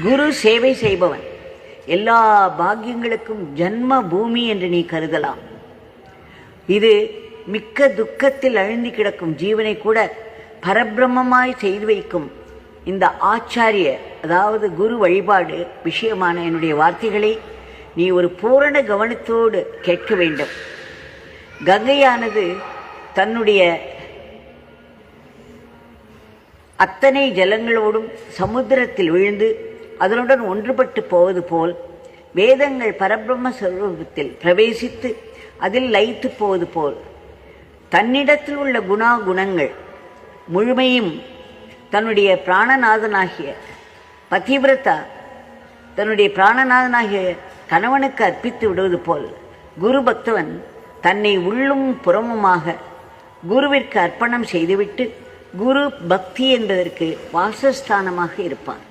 குரு சேவை செய்பவன். எல்லா பாக்கியங்களுக்கும் ஜன்ம பூமி என்று நீ கருதலாம். இது மிக்க துக்கத்தில் அழுந்தி கிடக்கும் ஜீவனை கூட பரபிரம்மமாய் செய்து வைக்கும் இந்த ஆச்சாரிய அதாவது குரு வழிபாடு விஷயமான என்னுடைய வார்த்தைகளை நீ ஒரு பூரண கவனத்தோடு கேட்க வேண்டும். கங்கையானது தன்னுடைய அத்தனை ஜலங்களோடும் சமுத்திரத்தில் விழுந்து அதனுடன் ஒன்றுபட்டு போவது போல் வேதங்கள் பரபிரம்ம ஸ்வரூபத்தில் பிரவேசித்து அதில் லயித்து போவது போல். தன்னிடத்தில் உள்ள குணா குணங்கள் முழுமையும் தன்னுடைய பிராணநாதனாகிய பதிவிரதா தன்னுடைய பிராணநாதனாகிய கணவனுக்கு அர்ப்பித்து விடுவது போல் குரு பக்தவன் தன்னை உள்ளும் புறமுமாக குருவிற்கு அர்ப்பணம் செய்துவிட்டு குரு பக்தி என்பதற்கு வாசஸ்தானமாக இருப்பான்.